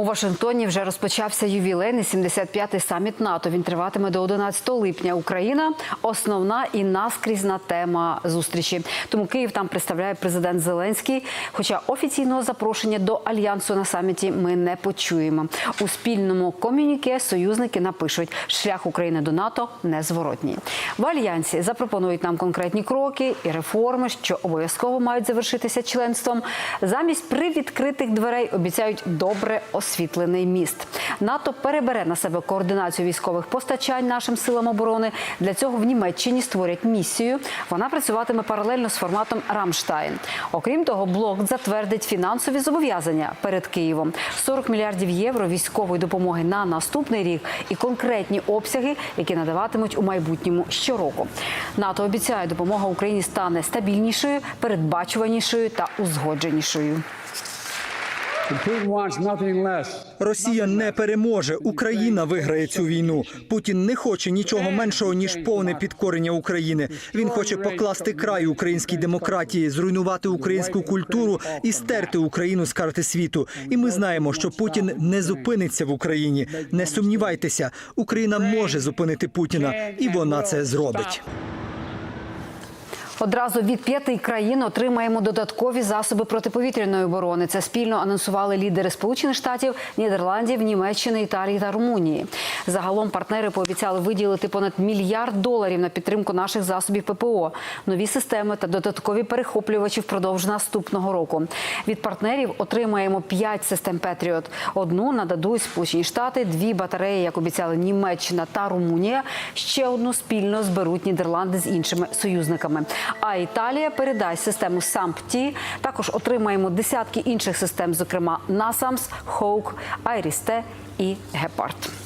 У Вашингтоні вже розпочався ювілейний 75-й саміт НАТО. Він триватиме до 11 липня. Україна основна і наскрізна тема зустрічі. Тому Київ там представляє президент Зеленський. Хоча офіційного запрошення до альянсу на саміті ми не почуємо. У спільному комюніке союзники напишуть, шлях України до НАТО незворотній. В альянсі запропонують нам конкретні кроки і реформи, що обов'язково мають завершитися членством. Замість привідкритих дверей обіцяють добре освітлений міст. НАТО перебере на себе координацію військових постачань нашим силам оборони. Для цього в Німеччині створять місію. Вона працюватиме паралельно з форматом Рамштайн. Окрім того, блок затвердить фінансові зобов'язання перед Києвом: 40 мільярдів євро військової допомоги на наступний рік і конкретні обсяги, які надаватимуть у майбутньому щороку. НАТО обіцяє, допомога Україні стане стабільнішою, передбачуванішою та узгодженішою. Росія не переможе. Україна виграє цю війну. Путін не хоче нічого меншого ніж повне підкорення України. Він хоче покласти край українській демократії, зруйнувати українську культуру і стерти Україну з карти світу. І ми знаємо, що Путін не зупиниться в Україні. Не сумнівайтеся, Україна може зупинити Путіна, і вона це зробить. Одразу від п'яти країн отримаємо додаткові засоби протиповітряної оборони. Це спільно анонсували лідери Сполучених Штатів, Нідерландів, Німеччини, Італії та Румунії. Загалом партнери пообіцяли виділити понад мільярд доларів на підтримку наших засобів ППО, нові системи та додаткові перехоплювачі впродовж наступного року. Від партнерів отримаємо п'ять систем Петріот. Одну нададуть Сполучені Штати, дві батареї, як обіцяли Німеччина та Румунія. Ще одну спільно зберуть Нідерланди з іншими союзниками. А Італія передасть систему САМПТІ. Також отримаємо десятки інших систем, зокрема NASAMS, Хоук, Айрісте і Гепард.